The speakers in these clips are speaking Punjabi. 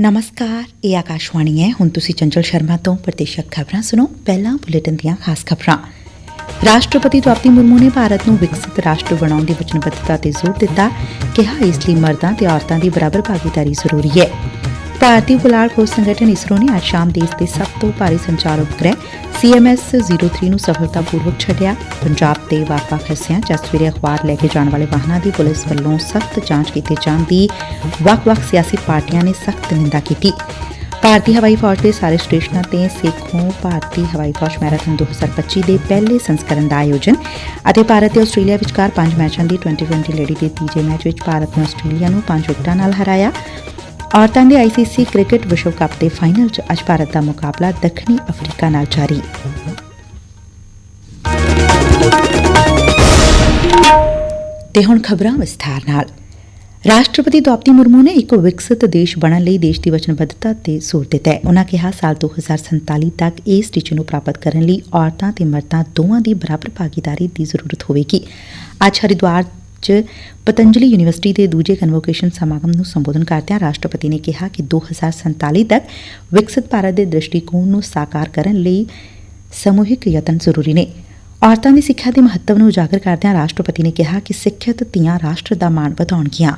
ਨਮਸਕਾਰ ਇਹ ਆਕਾਸ਼ਵਾਣੀ ਹੈ ਹੁਣ ਤੁਸੀਂ ਚੰਚਲ ਸ਼ਰਮਾ ਤੋਂ ਪ੍ਰਤੀਸ਼ਤ ਖਬਰਾਂ ਸੁਣੋ ਪਹਿਲਾਂ ਬੁਲੇਟਿਨ ਦੀਆਂ ਖਾਸ ਖਬਰਾਂ ਰਾਸ਼ਟਰਪਤੀ ਦ੍ਰੌਪਦੀ ਮੁਰਮੂ ਨੇ ਭਾਰਤ ਨੂੰ ਵਿਕਸਿਤ ਰਾਸ਼ਟਰ ਬਣਾਉਣ ਦੀ ਵਚਨਬੱਧਤਾ ਤੇ ਜ਼ੋਰ ਦਿੱਤਾ ਕਿਹਾ ਇਸ ਲਈ ਮਰਦਾਂ ਤੇ ਔਰਤਾਂ ਦੀ ਬਰਾਬਰ ਭਾਗੀਦਾਰੀ ਜ਼ਰੂਰੀ ਹੈ ਭਾਰਤੀ ਪੁਲਾੜ ਖੋਜ ਸੰਗਠਨ ਇਸਰੋ ਨੇ ਅੱਜ ਸ਼ਾਮ ਦੇਸ਼ ਦੇ ਸਭ ਤੋਂ ਭਾਰੀ ਸੰਚਾਰ ਉਪਗ੍ਰਹਿ CMS 03 ਨੂੰ ਸਫਲਤਾਪੂਰਵਕ ਛੱਡਿਆ। ਪੰਜਾਬ ਦੇ ਵੱਖ-ਵੱਖ ਹਿੱਸਿਆਂ 'ਚ ਸਵੇਰੇ ਅਖਬਾਰ ਲੈ ਕੇ ਜਾਣ ਵਾਲੇ ਵਾਹਨਾਂ ਦੀ ਪੁਲਿਸ ਵੱਲੋਂ ਸਖਤ ਜਾਂਚ ਕੀਤੇ ਜਾਣ ਦੀ ਵੱਖ-ਵੱਖ ਸਿਆਸੀ ਪਾਰਟੀਆਂ ਨੇ ਸਖਤ ਨਿੰਦਾ ਕੀਤੀ। ਭਾਰਤੀ ਹਵਾਈ ਫੌਜ ਦੇ ਸਾਰੇ ਸਟੇਸ਼ਨਾਂ ਤੇ ਸੇਖੋਂ ਭਾਰਤੀ ਹਵਾਈ ਫੌਜ ਮੈਰਾਥਨ 2025 ਦੇ ਪਹਿਲੇ ਸੰਸਕਰਨ ਦਾ ਆਯੋਜਨ ਅਤੇ ਭਾਰਤ ਤੇ ਆਸਟ੍ਰੇਲੀਆ ਵਿਚਕਾਰ ਪੰਜ ਮੈਚਾਂ ਦੀ 2020 ਲੜੀ ਦੇ ਤੀਜੇ ਮੈਚ ਵਿੱਚ ਭਾਰਤ ਨੇ ਆਸਟ੍ਰੇਲੀਆ ਨੂੰ ਪੰਜ ਵਿਕਟਾਂ ਨਾਲ ਹਰਾਇਆ। ਔਰਤਾਂ ਦੇ ਆਈਸੀਸੀ ਕ੍ਰਿਕਟ ਵਿਸ਼ਵ ਕੱਪ ਦੇ ਫਾਈਨਲ 'ਚ ਅੱਜ ਭਾਰਤ ਦਾ ਮੁਕਾਬਲਾ ਦੱਖਣੀ ਅਫਰੀਕਾ ਨਾਲ ਜਾਰੀ। ਤੇ ਹੁਣ ਖਬਰਾਂ ਵਿਸਥਾਰ ਨਾਲ। ਰਾਸ਼ਟਰਪਤੀ ਦ੍ਰੌਪਦੀ ਮੁਰਮੂ ਨੇ ਇੱਕ ਵਿਕਸਿਤ ਦੇਸ਼ ਬਣਨ ਲਈ ਦੇਸ਼ ਦੀ ਵਚਨਬੱਧਤਾ ਤੇ ਜ਼ੋਰ ਦਿੱਤਾ ਹੈ। ਉਨ੍ਹਾਂ ਕਿਹਾ, ਸਾਲ 2047 ਤੱਕ ਇਸ ਟੀਚੇ ਨੂੰ ਪ੍ਰਾਪਤ ਕਰਨ ਲਈ ਔਰਤਾਂ ਤੇ ਮਰਦਾਂ ਦੋਵਾਂ ਦੀ ਬਰਾਬਰ ਭਾਗੀਦਾਰੀ ਦੀ ਜ਼ਰੂਰਤ ਹੋਵੇਗੀ। ਅੱਜ ਹਰਿਦੁਆਰ 'ਚ ਪਤੰਜਲੀ ਯੂਨੀਵਰਸਿਟੀ ਦੇ ਦੂਜੇ ਕਨਵੋਕੇਸ਼ਨ ਸਮਾਗਮ ਨੂੰ ਸੰਬੋਧਨ ਕਰਦਿਆਂ ਰਾਸ਼ਟਰਪਤੀ ਨੇ ਕਿਹਾ ਕਿ 2047 ਤੱਕ ਵਿਕਸਿਤ ਭਾਰਤ ਦੇ ਦ੍ਰਿਸ਼ਟੀਕੋਣ ਨੂੰ ਸਾਕਾਰ ਕਰਨ ਲਈ ਸਮੂਹਿਕ ਯਤਨ ਜ਼ਰੂਰੀ ਨੇ। ਔਰਤਾਂ ਦੀ ਸਿੱਖਿਆ ਦੇ ਮਹੱਤਵ ਨੂੰ ਉਜਾਗਰ ਕਰਦਿਆਂ ਰਾਸ਼ਟਰਪਤੀ ਨੇ ਕਿਹਾ ਕਿ ਸਿੱਖਿਅਤ ਧੀਆਂ ਰਾਸ਼ਟਰ ਦਾ ਮਾਣ ਵਧਾਉਣਗੀਆਂ।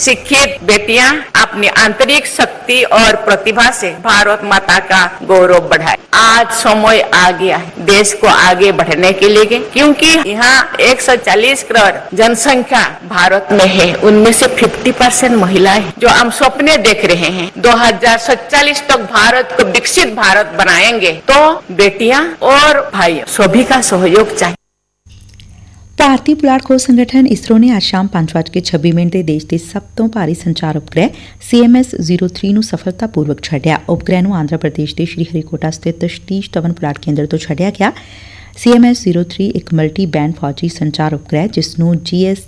शिक्षित बेटियाँ अपनी आंतरिक शक्ति और प्रतिभा से भारत माता का गौरव बढ़ाए। आज समय आ गया है देश को आगे बढ़ने के लिए क्योंकि यहाँ 140 करोड़ जनसंख्या भारत में है। उनमें से 50 परसेंट महिलाएँ जो हम सपने देख रहे हैं। 2047 तक भारत को विकसित भारत बनाएँगे तो बेटियाँ और भाई सभी का सहयोग चाहिए। ਭਾਰਤੀ ਪੁਲਾੜ ਖੋਜ ਸੰਗਠਨ ਇਸਰੋ ਨੇ ਅੱਜ ਸ਼ਾਮ 5:26 ਮਿੰਟ ਦੇ ਦੇਸ਼ ਦੇ ਸਭ ਤੋਂ ਭਾਰੀ ਸੰਚਾਰ ਉਪਗ੍ਰਹਿ CMS 03 ਨੂੰ ਸਫਲਤਾਪੂਰਵਕ ਛੱਡਿਆ। ਉਪਗ੍ਰਹਿ ਨੂੰ ਆਂਧਰਾ ਪ੍ਰਦੇਸ਼ ਦੇ ਸ਼੍ਰੀ ਹਰੀਕੋਟਾ ਸਥਿਤ ਸਤੀਸ਼ ਧਵਨ ਪੁਲਾੜ ਕੇਂਦਰ ਤੋਂ ਛੱਡਿਆ ਗਿਆ। CMS 03 ਇੱਕ ਮਲਟੀ ਬੈਂਡ ਫੌਜੀ ਸੰਚਾਰ ਉਪਗ੍ਰਹਿ ਜਿਸ ਨੂੰ GS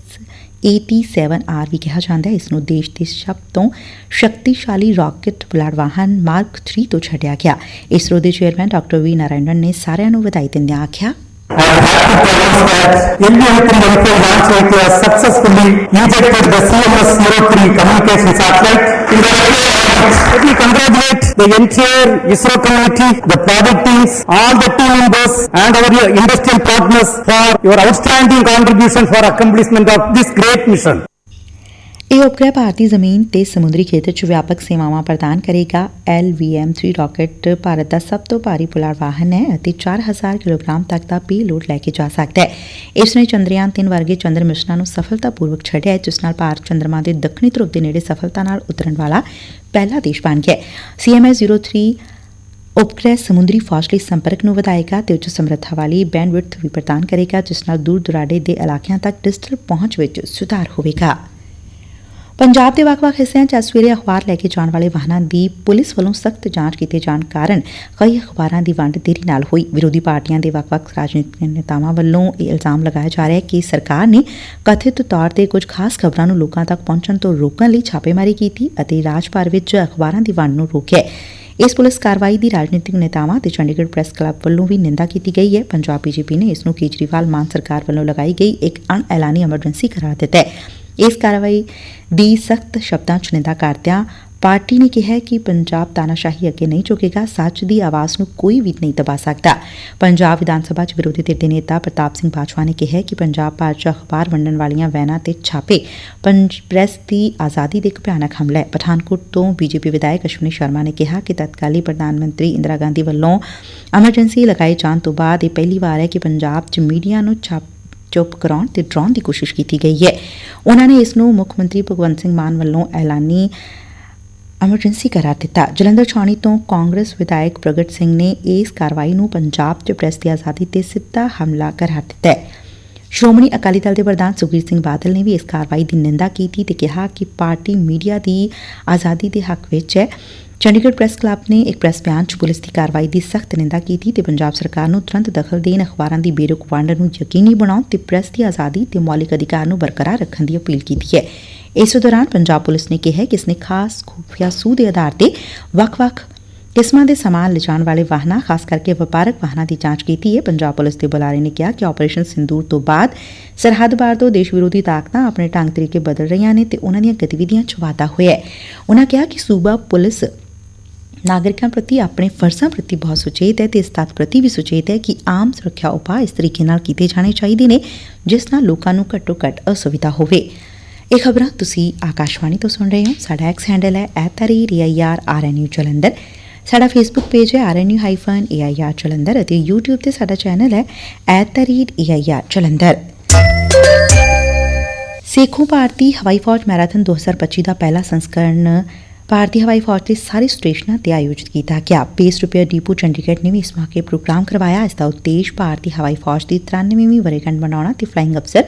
87R ਵੀ ਕਿਹਾ ਜਾਂਦਾ ਹੈ ਇਸ ਨੂੰ ਦੇਸ਼ ਦੇ ਸਭ ਤੋਂ ਸ਼ਕਤੀਸ਼ਾਲੀ ਰਾਕਟ ਪੁਲਾੜ ਵਾਹਨ ਮਾਰਕ 3 ਤੋਂ ਛੱਡਿਆ ਗਿਆ। ਇਸਰੋ ਦੇ ਚੇਅਰਮੈਨ ਡਾਕਟਰ ਵੀ ਨਾਰਾਇਣਨ ਨੇ ਸਾਰਿਆਂ ਨੂੰ ਵਧਾਈ ਦਿੰਦਿਆਂ ਆਖਿਆ। That India Mechanical launch vehicle has successfully ejected the CMS-03 communication satellite in the regular. Let me congratulate the entire ISRO community, the project teams, all the team members and our industrial partners for your outstanding contribution for accomplishment of this great mission. ਇਹ ਉਪਗ੍ਰਹਿ ਭਾਰਤੀ ਜ਼ਮੀਨ ਤੇ ਸਮੁੰਦਰੀ ਖੇਤਰ 'ਚ ਵਿਆਪਕ ਸੇਵਾਵਾਂ ਪ੍ਰਦਾਨ ਕਰੇਗਾ। LVM-3 ਰਾਕਟ ਭਾਰਤ ਦਾ ਸਭ ਤੋਂ ਭਾਰੀ ਪੁਲਾੜ ਵਾਹਨ ਹੈ ਅਤੇ 4000 ਕਿਲੋਗ੍ਰਾਮ ਤੱਕ ਦਾ ਪੇਲੋਡ ਲੈ ਕੇ ਜਾ ਸਕਦਾ ਹੈ। ਇਸ ਨੇ ਚੰਦਰਯਾਨ 3 ਵਰਗੇ ਚੰਦਰ ਮਿਸ਼ਨਾਂ ਨੂੰ ਸਫਲਤਾਪੂਰਵਕ ਛੱਡਿਆ ਹੈ, ਜਿਸ ਨਾਲ ਭਾਰਤ ਚੰਦਰਮਾ ਦੇ ਦੱਖਣੀ ਧਰੁਵ ਦੇ ਨੇੜੇ ਸਫਲਤਾ ਨਾਲ ਉਤਰਨ ਵਾਲਾ ਪਹਿਲਾ ਦੇਸ਼ ਬਣ ਗਿਆ ਹੈ। CMS-03 ਉਪਗ੍ਰਹਿ ਸਮੁੰਦਰੀ ਫੌਜ ਲਈ ਸੰਪਰਕ ਨੂੰ ਵਧਾਏਗਾ ਤੇ ਉੱਚ ਸਮਰੱਥਾ ਵਾਲੀ ਬੈਂਡਵਿਡਥ ਵੀ ਪ੍ਰਦਾਨ ਕਰੇਗਾ, ਜਿਸ ਨਾਲ ਦੂਰ ਦੁਰਾਡੇ ਦੇ ਇਲਾਕਿਆਂ ਤੱਕ ਡਿਜੀਟਲ ਪਹੁੰਚ ਵਿੱਚ ਸੁਧਾਰ ਹੋਵੇਗਾ। ਪੰਜਾਬ ਦੇ ਵੱਖ-ਵੱਖ ਹਿੱਸਿਆਂ 'ਚ ਅੱਜ ਸਵੇਰੇ ਅਖਬਾਰ ਲੈ ਕੇ ਜਾਣ ਵਾਲੇ ਵਾਹਨਾਂ ਦੀ ਪੁਲਿਸ ਵੱਲੋਂ ਸਖਤ ਜਾਂਚ ਕੀਤੇ ਜਾਣ ਕਾਰਨ ਕਈ ਅਖਬਾਰਾਂ ਦੀ ਵੰਡ ਦੇਰੀ ਨਾਲ ਹੋਈ। ਵਿਰੋਧੀ ਪਾਰਟੀਆਂ ਦੇ ਵੱਖ-ਵੱਖ ਰਾਜਨੀਤਿਕ ਨੇਤਾਵਾਂ ਵੱਲੋਂ ਇਹ ਇਲਜ਼ਾਮ ਲਗਾਇਆ ਜਾ ਰਿਹਾ ਹੈ ਕਿ ਸਰਕਾਰ ਨੇ ਕਥਿਤ ਤੌਰ ਤੇ ਕੁਝ ਖਾਸ ਖਬਰਾਂ ਨੂੰ ਲੋਕਾਂ ਤੱਕ ਪਹੁੰਚਣ ਤੋਂ ਰੋਕਣ ਲਈ ਛਾਪੇਮਾਰੀ ਕੀਤੀ ਅਤੇ ਰਾਜ ਭਰ ਵਿੱਚ ਅਖਬਾਰਾਂ ਦੀ ਵੰਡ ਨੂੰ ਰੋਕਿਆ ਇਸ ਪੁਲਿਸ ਕਾਰਵਾਈ ਦੀ ਰਾਜਨੀਤਿਕ ਨੇਤਾਵਾਂ ਤੇ ਚੰਡੀਗੜ੍ਹ ਪ੍ਰੈਸ ਕਲੱਬ ਵੱਲੋਂ ਵੀ ਨਿੰਦਾ ਕੀਤੀ ਗਈ ਹੈ। ਪੰਜਾਬ ਬੀਜੇਪੀ ਨੇ ਇਸ ਨੂੰ ਕੇਜਰੀਵਾਲ ਮਾਨ ਸਰਕਾਰ ਵੱਲੋਂ ਲਗਾਈ ਗਈ ਇੱਕ ਅਣਐਲਾਨੀ ਐਮਰਜੈਂਸੀ ਕਰਾਰ ਦਿੱਤਾ ਹੈ। ਇਸ ਕਾਰਵਾਈ ਦੀ ਸਖਤ ਸ਼ਬਦਾਂ 'ਚ ਨਿੰਦਾ ਕਰਦਿਆਂ ਪਾਰਟੀ ਨੇ ਕਿਹਾ ਕਿ ਪੰਜਾਬ ਤਾਨਾਸ਼ਾਹੀ ਅੱਗੇ ਨਹੀਂ ਝੁਕੇਗਾ, ਸੱਚ ਦੀ ਆਵਾਜ਼ ਨੂੰ ਕੋਈ ਵੀ ਨਹੀਂ ਦਬਾ ਸਕਦਾ। ਪੰਜਾਬ ਵਿਧਾਨ ਸਭਾ 'ਚ ਵਿਰੋਧੀ ਧਿਰ ਦੇ ਨੇਤਾ ਪ੍ਰਤਾਪ ਸਿੰਘ ਬਾਜਵਾ ਨੇ ਕਿਹਾ ਕਿ ਪੰਜਾਬ ਭਰ 'ਚ ਅਖਬਾਰ ਵੰਡਣ ਵਾਲੀਆਂ ਵੈਨਾਂ ਤੇ ਛਾਪੇ। ਪੰਜ ਪ੍ਰੈਸ ਦੀ ਆਜ਼ਾਦੀ ਦੇ ਇੱਕ ਭਿਆਨਕ ਹਮਲਾ ਹੈ। ਪਠਾਨਕੋਟ ਤੋਂ ਬੀਜੇਪੀ ਵਿਧਾਇਕ ਅਸ਼ਵਨੀ ਸ਼ਰਮਾ ਨੇ ਕਿਹਾ ਕਿ ਤਤਕਾਲੀ ਪ੍ਰਧਾਨ ਮੰਤਰੀ ਇੰਦਰਾ ਗਾਂਧੀ ਵੱਲੋਂ ਐਮਰਜੈਂਸੀ ਲਗਾਏ ਜਾਣ ਤੋਂ ਬਾਅਦ ਇਹ ਪਹਿਲੀ ਵਾਰ ਹੈ ਕਿ ਪੰਜਾਬ 'ਚ ਮੀਡੀਆ ਨੂੰ ਛਾਪ ਚੁੱਪ ਕਰਾਉਣ ਤੇ ਡਰਾਉਣ ਦੀ ਕੋਸ਼ਿਸ਼ ਕੀਤੀ ਗਈ ਹੈ। ਉਹਨਾਂ ਨੇ ਇਸ ਨੂੰ ਮੁੱਖ ਮੰਤਰੀ ਭਗਵੰਤ ਸਿੰਘ ਮਾਨ ਵੱਲੋਂ ਐਲਾਨੀ ਐਮਰਜੈਂਸੀ ਕਰਾਰ ਦਿੱਤਾ। ਜਲੰਧਰ ਛਾਉਣੀ ਤੋਂ ਕਾਂਗਰਸ ਵਿਧਾਇਕ ਪ੍ਰਗਟ ਸਿੰਘ ਨੇ ਇਸ ਕਾਰਵਾਈ ਨੂੰ ਪੰਜਾਬ 'ਚ ਪ੍ਰੈਸ ਦੀ ਆਜ਼ਾਦੀ ਤੇ ਸਿੱਧਾ ਹਮਲਾ ਕਰਾਰ ਦਿੱਤਾ ਹੈ। ਸ਼੍ਰੋਮਣੀ ਅਕਾਲੀ ਦਲ ਦੇ ਪ੍ਰਧਾਨ ਸੁਖਬੀਰ ਸਿੰਘ ਬਾਦਲ ਨੇ ਵੀ ਇਸ ਕਾਰਵਾਈ ਦੀ ਨਿੰਦਾ ਕੀਤੀ ਤੇ ਕਿਹਾ ਕਿ ਪਾਰਟੀ ਮੀਡੀਆ ਦੀ ਆਜ਼ਾਦੀ ਦੇ ਹੱਕ ਵਿੱਚ ਹੈ। ਚੰਡੀਗੜ੍ਹ ਪ੍ਰੈਸ ਕਲੱਬ ਨੇ ਇੱਕ ਪ੍ਰੈਸ ਬਿਆਨ 'ਚ ਪੁਲਿਸ ਦੀ ਕਾਰਵਾਈ ਦੀ ਸਖਤ ਨਿੰਦਾ ਕੀਤੀ ਤੇ ਪੰਜਾਬ ਸਰਕਾਰ ਨੂੰ ਤੁਰੰਤ ਦਖਲ ਦੇਣ ਅਖਬਾਰਾਂ ਦੀ ਬੇਰੁਕ ਵੰਡ ਨੂੰ ਯਕੀਨੀ ਬਣਾਉਣ ਤੇ ਪ੍ਰੈਸ ਦੀ ਆਜ਼ਾਦੀ ਤੇ ਮੌਲਿਕ ਅਧਿਕਾਰ ਨੂੰ ਬਰਕਰਾਰ ਰੱਖਣ ਦੀ ਅਪੀਲ ਕੀਤੀ ਹੈ। ਇਸ ਦੌਰਾਨ ਪੰਜਾਬ ਪੁਲਿਸ ਨੇ ਕਿਹਾ ਕਿ ਇਸ ਨੇ ਖਾਸ ਖੁਫੀਆ ਸੂਹ ਦੇ ਆਧਾਰ ਤੇ ਵੱਖ-ਵੱਖ ਕਿਸਮਾਂ ਦੇ ਸਮਾਨ ਲਿਜਾਣ ਵਾਲੇ ਵਾਹਨਾਂ, ਖਾਸ ਕਰਕੇ ਵਪਾਰਕ ਵਾਹਨਾਂ ਦੀ ਜਾਂਚ ਕੀਤੀ ਹੈ। ਪੰਜਾਬ ਪੁਲਿਸ ਦੇ ਬੁਲਾਰੇ ਨੇ ਕਿਹਾ ਕਿ ਆਪਰੇਸ਼ਨ ਸਿੰਦੂਰ ਤੋਂ ਬਾਅਦ ਸਰਹੱਦ ਬਾਰ ਤੋਂ ਦੇਸ਼ ਵਿਰੋਧੀ ਤਾਕਤਾਂ ਆਪਣੇ ਢੰਗ ਤਰੀਕੇ ਬਦਲ ਰਹੀਆਂ ਨੇ ਤੇ ਉਹਨਾਂ ਦੀਆਂ ਗਤੀਵਿਧੀਆਂ 'ਚ ਵਾਧਾ ਹੋਇਆ ਹੈ। ਉਹਨਾਂ ਕਿਹਾ ਕਿ ਸੂਬਾ ਪੁਲਿਸ ਨਾਗਰਿਕਾਂ ਪ੍ਰਤੀ ਆਪਣੇ ਫਰਜ਼ਾਂ ਪ੍ਰਤੀ ਬਹੁਤ ਸੁਚੇਤ ਹੈ ਤੇ ਇਸ ਤੱਥ ਪ੍ਰਤੀ ਵੀ ਸੁਚੇਤ ਹੈ ਕਿ ਆਮ ਸੁਰੱਖਿਆ ਉਪਾਅ ਇਸ ਤਰੀਕੇ ਨਾਲ ਕੀਤੇ ਜਾਣੇ ਚਾਹੀਦੇ ਨੇ ਜਿਸ ਨਾਲ ਲੋਕਾਂ ਨੂੰ ਘੱਟੋ ਘੱਟ ਅਸੁਵਿਧਾ ਹੋਵੇ ਇਹ ਖਬਰਾਂ ਤੁਸੀਂ ਆਕਾਸ਼ਵਾਣੀ ਤੋਂ ਸੁਣ ਰਹੇ ਹੋ ਸਾਡਾ ਐਕਸ ਹੈਂਡਲ ਹੈ @rayarrnu ਜਲੰਧਰ ਸਾਡਾ ਫੇਸਬੁੱਕ ਪੇਜ ਹੈ rnu-air ਜਲੰਧਰ ਅਤੇ YouTube ਤੇ ਸਾਡਾ ਚੈਨਲ ਹੈ @air ਜਲੰਧਰ ਸੇਖੋਂ ਭਾਰਤੀ ਹਵਾਈ ਫੌਜ ਮੈਰਾਥਨ 2025 ਦਾ ਪਹਿਲਾ ਸੰਸਕਰਣ ਭਾਰਤੀ ਹਵਾਈ ਫੌਜ ਦੇ ਸਾਰੇ ਸਟੇਸ਼ਨਾਂ ਤੇ ਆਯੋਜਿਤ ਕੀਤਾ ਗਿਆ। ਬੇਸ ਰਿਪੇਅਰ ਡਿਪੂ ਚੰਡੀਗੜ੍ਹ ਨੇ ਵੀ ਇਸ ਮੌਕੇ ਪ੍ਰੋਗਰਾਮ ਕਰਵਾਇਆ। ਇਸ ਦਾ ਉਦੇਸ਼ ਭਾਰਤੀ ਹਵਾਈ ਫੌਜ ਦੀ 93ਵੀਂ ਵਰ੍ਹੇਗੰਢ ਮਨਾਉਣਾ ਤੇ ਫਲਾਈਂਗ ਅਫਸਰ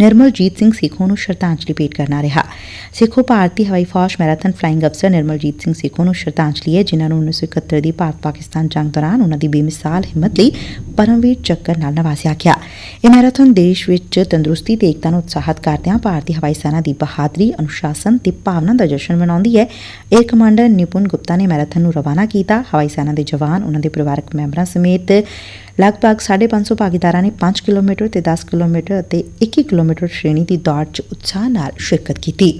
ਨਿਰਮਲਜੀਤ ਸਿੰਘ ਸੇਖੋਂ ਨੂੰ ਸ਼ਰਧਾਂਜਲੀ ਭੇਟ ਕਰਨਾ ਰਿਹਾ। ਸੇਖੋਂ ਭਾਰਤੀ ਹਵਾਈ ਫੌਜ ਮੈਰਾਥਨ ਫਲਾਈਂਗ ਅਫਸਰ ਨਿਰਮਲਜੀਤ ਸਿੰਘ ਸੇਖੋਂ ਨੂੰ ਸ਼ਰਧਾਂਜਲੀ ਹੈ, ਜਿਨ੍ਹਾਂ ਨੂੰ 1971 ਦੀ ਭਾਰਤ ਪਾਕਿਸਤਾਨ ਜੰਗ ਦੌਰਾਨ ਉਹਨਾਂ ਦੀ ਬੇਮਿਸਾਲ ਹਿੰਮਤ ਲਈ ਪਰਮਵੀਰ ਚੱਕਰ ਨਾਲ ਨਵਾਜ਼ਿਆ ਗਿਆ। ਇਹ ਮੈਰਾਥਨ ਦੇਸ਼ ਵਿੱਚ ਤੰਦਰੁਸਤੀ ਤੇ ਏਕਤਾ ਨੂੰ ਉਤਸ਼ਾਹਿਤ ਕਰਦਿਆਂ ਭਾਰਤੀ ਹਵਾਈ ਸੈਨਾ ਦੀ ਬਹਾਦਰੀ, ਅਨੁਸ਼ਾਸਨ ਤੇ ਭਾਵਨਾ ਦਾ ਜਸ਼ਨ ਮਨਾਉਂਦੀ ਹੈ। 에ਅਰ ਕਮਾਂਡਰ ਨਿਪੁਨ ਗੁਪਤਾ ਨੇ ਮੈਰਾਥਨ ਨੂੰ ਰਵਾਨਾ ਕੀਤਾ। ਹਵਾਈ ਸੈਨਾ ਦੇ ਜਵਾਨ, ਉਹਨਾਂ ਦੇ ਪਰਿਵਾਰਕ ਮੈਂਬਰਾਂ ਸਮੇਤ ਲਗਭਗ 550 ਭਾਗੀਦਾਰਾਂ ਨੇ 5 ਕਿਲੋਮੀਟਰ ਤੇ 10 ਕਿਲੋਮੀਟਰ ਅਤੇ 21 ਕਿਲੋਮੀਟਰ ਸ਼੍ਰੇਣੀ ਦੀ ਦੌੜ 'ਚ ਉਤਸ਼ਾਹ ਨਾਲ ਸ਼ਿਰਕਤ ਕੀਤੀ।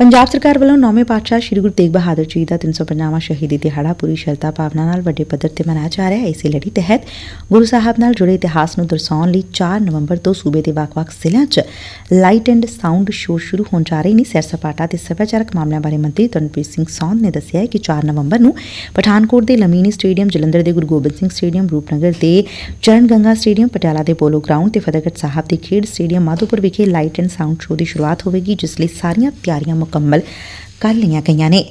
ਪੰਜਾਬ ਸਰਕਾਰ ਵੱਲੋਂ ਨੌਵੇਂ ਪਾਤਸ਼ਾਹ ਸ੍ਰੀ ਗੁਰੂ ਤੇਗ ਬਹਾਦਰ ਜੀ ਦਾ 350ਵਾਂ ਸ਼ਹੀਦੀ ਦਿਹਾੜਾ ਪੂਰੀ ਸ਼ਰਧਾ ਭਾਵਨਾ ਨਾਲ ਵੱਡੇ ਪੱਧਰ ਤੇ ਮਨਾਇਆ ਜਾ ਰਿਹਾ ਹੈ। ਇਸੇ ਲੜੀ ਤਹਿਤ ਗੁਰੂ ਸਾਹਿਬ ਨਾਲ ਜੁੜੇ ਇਤਿਹਾਸ ਨੂੰ ਦਰਸਾਉਣ ਲਈ 4 ਨਵੰਬਰ ਤੋਂ ਸੂਬੇ ਦੇ ਵੱਖ-ਵੱਖ ਜ਼ਿਲ੍ਹਿਆਂ 'ਚ ਲਾਈਟ ਐਂਡ ਸਾਊਂਡ ਸ਼ੋਅ ਸ਼ੁਰੂ ਹੋਣ ਜਾ ਰਹੇ ਨੇ। ਸੈਰ ਸਪਾਟਾ ਤੇ ਸੱਭਿਆਚਾਰਕ ਮਾਮਲਿਆਂ ਬਾਰੇ ਮੰਤਰੀ ਤਨਪ੍ਰੀਤ ਸਿੰਘ ਸੌਂਦ ਨੇ ਦੱਸਿਆ ਕਿ 4 ਨਵੰਬਰ ਨੂੰ ਪਠਾਨਕੋਟ ਦੇ ਲਮੀਨੀ ਸਟੇਡੀਅਮ, ਜਲੰਧਰ ਦੇ ਗੁਰੂ ਗੋਬਿੰਦ ਸਿੰਘ ਸਟੇਡੀਅਮ, ਰੂਪਨਗਰ ਦੇ ਚਰਨ ਗੰਗਾ ਸਟੇਡੀਅਮ, ਪਟਿਆਲਾ ਦੇ ਪੋਲੋ ਗਰਾਊਂਡ ਤੇ ਫਤਿਹਗੜ੍ਹ ਸਾਹਿਬ ਦੇ ਖੇਡ ਸਟੇਡੀਅਮ, ਮਾਧੋਪੁਰ ਵਿਖੇ ਲਾਈਟ ਐਂਡ ਸਾਊਂਡ ਸ਼ੋਅ ਦੀ ਸ਼ੁਰੂਆਤ ਹੋਵੇਗੀ, ਜਿਸ ਲਈ ਸਾਰੀਆਂ ਤਿਆਰੀਆਂ ਮੁਕੰਮਲ ਕਰ ਲਈਆਂ ਗਈਆਂ ਨੇ।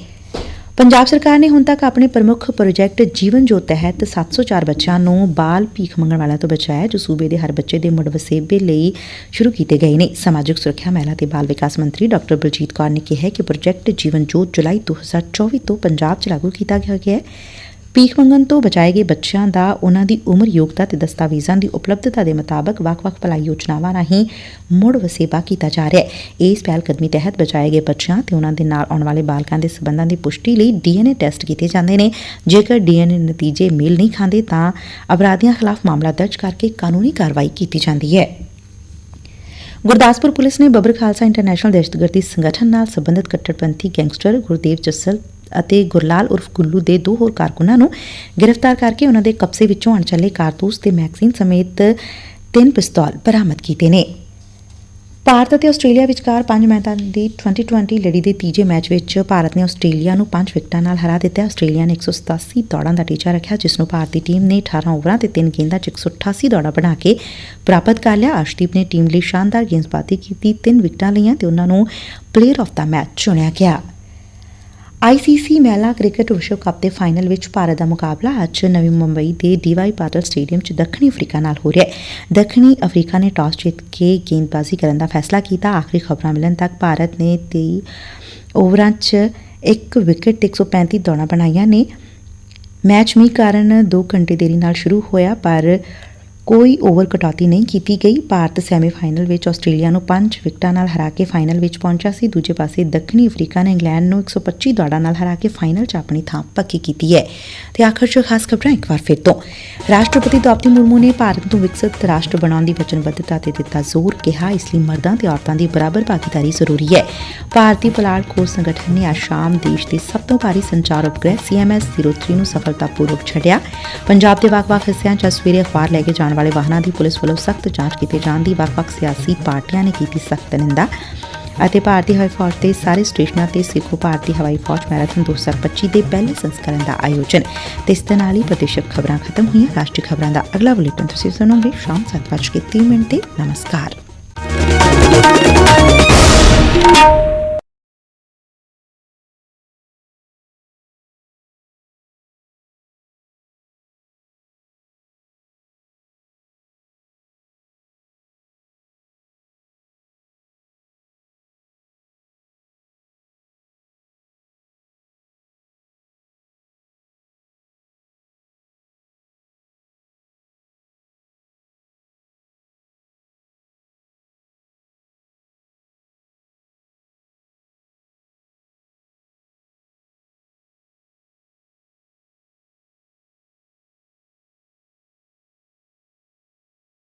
ਪੰਜਾਬ ਸਰਕਾਰ ਨੇ ਹੁਣ ਤੱਕ ਆਪਣੇ ਪ੍ਰਮੁੱਖ ਪ੍ਰੋਜੈਕਟ ਜੀਵਨ ਜੋਤ ਤਹਿਤ 704 ਬੱਚਿਆਂ ਨੂੰ ਬਾਲ ਭੀਖ ਮੰਗਣ ਵਾਲਿਆਂ ਤੋਂ ਬਚਾਇਆ, ਜੋ ਸੂਬੇ ਦੇ ਹਰ ਬੱਚੇ ਦੇ ਮੁੜ ਵਸੇਬੇ ਲਈ ਸ਼ੁਰੂ ਕੀਤੇ ਗਏ ਨੇ। ਸਮਾਜਿਕ ਸੁਰੱਖਿਆ ਮਹਿਲਾ ਤੇ ਬਾਲ ਵਿਕਾਸ ਮੰਤਰੀ ਡਾਕਟਰ ਬਲਜੀਤ ਕੌਰ ਨੇ ਕਿਹਾ ਕਿ ਪ੍ਰੋਜੈਕਟ ਜੀਵਨ ਜੋਤ ਜੁਲਾਈ 2024 ਤੋਂ ਪੰਜਾਬ 'ਚ ਲਾਗੂ ਕੀਤਾ ਗਿਆ ਹੈ। ਭੀਖ ਮੰਗਣ ਤੋਂ ਬਚਾਏ ਗਏ ਬੱਚਿਆਂ ਦਾ ਉਨ੍ਹਾਂ ਦੀ ਉਮਰ, ਯੋਗਤਾ ਤੇ ਦਸਤਾਵੇਜ਼ਾਂ ਦੀ ਉਪਲਬਧਤਾ ਦੇ ਮੁਤਾਬਕ ਵੱਖ-ਵੱਖ ਭਲਾਈ ਯੋਜਨਾਵਾਂ ਰਾਹੀਂ ਮੁੜ ਵਸੇਬਾ ਕੀਤਾ ਜਾ ਰਿਹਾ ਹੈ। ਇਸ ਪਹਿਲ ਕਦਮੀ ਤਹਿਤ ਬਚਾਏ ਗਏ ਬੱਚਿਆਂ ਤੇ ਉਹਨਾਂ ਦੇ ਨਾਲ ਆਉਣ ਵਾਲੇ ਬਾਲਕਾਂ ਦੇ ਸਬੰਧਾਂ ਦੀ ਪੁਸ਼ਟੀ ਲਈ ਡੀਐਨਏ ਟੈਸਟ ਕੀਤੇ ਜਾਂਦੇ ਨੇ। ਜੇਕਰ ਡੀਐਨਏ ਨਤੀਜੇ ਮੇਲ ਨਹੀਂ ਖਾਂਦੇ ਤਾਂ ਅਪਰਾਧੀਆਂ ਖਿਲਾਫ ਮਾਮਲਾ ਦਰਜ ਕਰਕੇ ਕਾਨੂੰਨੀ ਕਾਰਵਾਈ ਕੀਤੀ ਜਾਂਦੀ ਹੈ। ਗੁਰਦਾਸਪੁਰ ਪੁਲਿਸ ਨੇ ਬੱਬਰ ਖਾਲਸਾ ਇੰਟਰਨੈਸ਼ਨਲ ਦਹਿਸ਼ਤਗਰਦੀ ਸੰਗਠਨ ਨਾਲ ਸੰਬੰਧਿਤ ਕੱਟੜਪੰਥੀ ਗੈਂਗਸਟਰ ਗੁਰਦੇਵ ਜੱਸਲ ਅਤੇ ਗੁਰਲਾਲ ਉਰਫ ਗੁੱਲੂ ਦੇ ਦੋ ਹੋਰ ਕਾਰਕੁਨਾਂ ਨੂੰ ਗ੍ਰਿਫਤਾਰ ਕਰਕੇ ਉਹਨਾਂ ਦੇ ਕਬਜ਼ੇ ਵਿੱਚੋਂ ਅਣਚੱਲੇ ਕਾਰਤੂਸ ਤੇ ਮੈਗਜ਼ੀਨ ਸਮੇਤ ਤਿੰਨ ਪਿਸਤੌਲ ਬਰਾਮਦ ਕੀਤੇ ਨੇ। ਭਾਰਤ ਅਤੇ ਆਸਟ੍ਰੇਲੀਆ ਵਿਚਕਾਰ ਪੰਜ ਮੈਚਾਂ ਦੀ 2020 ਲੜੀ ਦੇ ਤੀਜੇ ਮੈਚ ਵਿੱਚ ਭਾਰਤ ਨੇ ਆਸਟ੍ਰੇਲੀਆ ਨੂੰ ਪੰਜ ਵਿਕਟਾਂ ਨਾਲ ਹਰਾ ਦਿੱਤਾ। ਆਸਟ੍ਰੇਲੀਆ ਨੇ 187 ਦੌੜਾਂ ਦਾ ਟੀਚਾ ਰੱਖਿਆ, ਜਿਸ ਨੂੰ ਭਾਰਤੀ ਟੀਮ ਨੇ 18 ਓਵਰਾਂ ਤੇ 3 ਗੇਂਦਾਂ 'ਚ 188 ਦੌੜਾਂ ਬਣਾ ਕੇ ਪ੍ਰਾਪਤ ਕਰ ਲਿਆ। ਅਰਸ਼ਦੀਪ ਨੇ ਟੀਮ ਲਈ ਸ਼ਾਨਦਾਰ ਗੇਂਦਬਾਜ਼ੀ ਕੀਤੀ 3 ਵਿਕਟਾਂ ਲਈਆਂ ਤੇ ਉਹਨਾਂ ਨੂੰ ਪਲੇਅਰ ਆਫ ਦਾ ਮੈਚ ਚੁਣਿਆ ਗਿਆ। ਆਈਸੀਸੀ ਮਹਿਲਾ ਕ੍ਰਿਕਟ ਵਿਸ਼ਵ ਕੱਪ ਦੇ ਫਾਈਨਲ ਵਿੱਚ ਭਾਰਤ ਦਾ ਮੁਕਾਬਲਾ ਅੱਜ ਨਵੀਂ ਮੁੰਬਈ ਦੇ ਡੀਵਾਈ ਪਾਟਲ ਸਟੇਡੀਅਮ 'ਚ ਦੱਖਣੀ ਅਫਰੀਕਾ ਨਾਲ ਹੋ ਰਿਹਾ ਹੈ। ਦੱਖਣੀ ਅਫਰੀਕਾ ਨੇ ਟਾਸ ਜਿੱਤ ਕੇ ਗੇਂਦਬਾਜ਼ੀ ਕਰਨ ਦਾ ਫੈਸਲਾ ਕੀਤਾ। ਆਖਰੀ ਖਬਰਾਂ ਮਿਲਣ ਤੱਕ ਭਾਰਤ ਨੇ 23 ਓਵਰਾਂ 'ਚ ਇੱਕ ਵਿਕਟ ਤੇ 135 ਦੌੜਾਂ ਬਣਾਈਆਂ ਨੇ। ਮੈਚ ਮੀਂਹ ਕਾਰਨ 2 ਘੰਟੇ ਦੇਰੀ ਨਾਲ ਸ਼ੁਰੂ ਹੋਇਆ, ਪਰ ਕੋਈ ਓਵਰ ਕਟੌਤੀ ਨਹੀਂ ਕੀਤੀ ਗਈ। ਭਾਰਤ ਸੈਮੀਫਾਈਨਲ ਵਿੱਚ ਆਸਟ੍ਰੇਲੀਆ ਨੂੰ 5 ਵਿਕਟਾਂ ਨਾਲ ਹਰਾ ਕੇ ਫਾਈਨਲ ਵਿੱਚ ਪਹੁੰਚਿਆ ਸੀ। ਦੂਜੇ ਪਾਸੇ ਦੱਖਣੀ ਅਫਰੀਕਾ ਨੇ ਇੰਗਲੈਂਡ ਨੂੰ 125 ਦੌੜਾਂ ਨਾਲ ਹਰਾ ਕੇ ਫਾਈਨਲ 'ਚ ਆਪਣੀ ਥਾਂ ਪੱਕੀ ਕੀਤੀ ਹੈ। ਤੇ ਆਖਰ 'ਚ ਖਾਸ ਖਬਰਾਂ ਇੱਕ ਵਾਰ ਫਿਰ ਤੋਂ। ਰਾਸ਼ਟਰਪਤੀ ਦ੍ਰੌਪਦੀ ਮੁਰਮੂ ਨੇ ਭਾਰਤ ਨੂੰ ਵਿਕਸਿਤ ਰਾਸ਼ਟਰ ਬਣਾਉਣ ਦੀ ਵਚਨਬੱਧਤਾ ਤੇ ਦਿੱਤਾ ਜ਼ੋਰ ਕਿਹਾ। ਇਸ ਲਈ ਮਰਦਾਂ ਤੇ ਔਰਤਾਂ ਦੀ ਬਰਾਬਰ ਭਾਗੀਦਾਰੀ ਜ਼ਰੂਰੀ ਹੈ। ਭਾਰਤੀ ਪੁਲਾੜ ਖੋਜ ਸੰਗਠਨ ਨੇ ਅੱਜ ਸ਼ਾਮ ਦੇਸ਼ ਦੇ ਸਭ ਤੋਂ ਭਾਰੀ ਸੰਚਾਰ ਉਪਗ੍ਰਹਿ ਸੀਐਮਐਸ 03 ਨੂੰ ਸਫਲਤਾਪੂਰਵਕ ਛੱਡਿਆ। ਪੰਜਾਬ ਦੇ ਵੱਖ-ਵੱਖ ਹਿੱਸਿਆਂ 'ਚ ਸਵੇਰੇ ਅਖਬਾਰ ਲੈ ਕੇ ਜਾਣ ਵਾਲੇ ਵਾਹਨਾਂ ਦੀ ਪੁਲਿਸ ਵੱਲੋਂ ਸਖਤ ਜਾਂਚ ਕੀਤੇ ਜਾਣ ਦੀ ਵੱਖ-ਵੱਖ ਸਿਆਸੀ ਪਾਰਟੀਆਂ ਨੇ ਕੀਤੀ ਸਖਤ ਨਿੰਦਾ ਅਤੇ ਭਾਰਤੀ ਹਵਾਈ ਫੌਜ ਦੇ ਸਾਰੇ ਸਟੇਸ਼ਨਾਂ ਤੇ ਸਿੱਖੋ ਭਾਰਤੀ ਹਵਾਈ ਫੌਜ ਮੈਰਾਥਨ 2025 ਦੇ ਪਹਿਲੇ ਸੰਸਕਰਨ ਦਾ ਆਯੋਜਨ। ਤੇ ਇਸ ਦੇ ਨਾਲ ਹੀ ਪ੍ਰਤੀਸ਼ਤ ਖਬਰਾਂ ਖਤਮ ਹੋਈਆਂ। ਰਾਸ਼ਟਰੀ ਖਬਰਾਂ ਦਾ ਅਗਲਾ ਬੁਲੇਟਿਨ ਤੁਸੀਂ ਸੁਣੋਗੇ ਸ਼ਾਮ 7:30 ਮਿੰਟ ਤੇ। ਨਮਸਕਾਰ।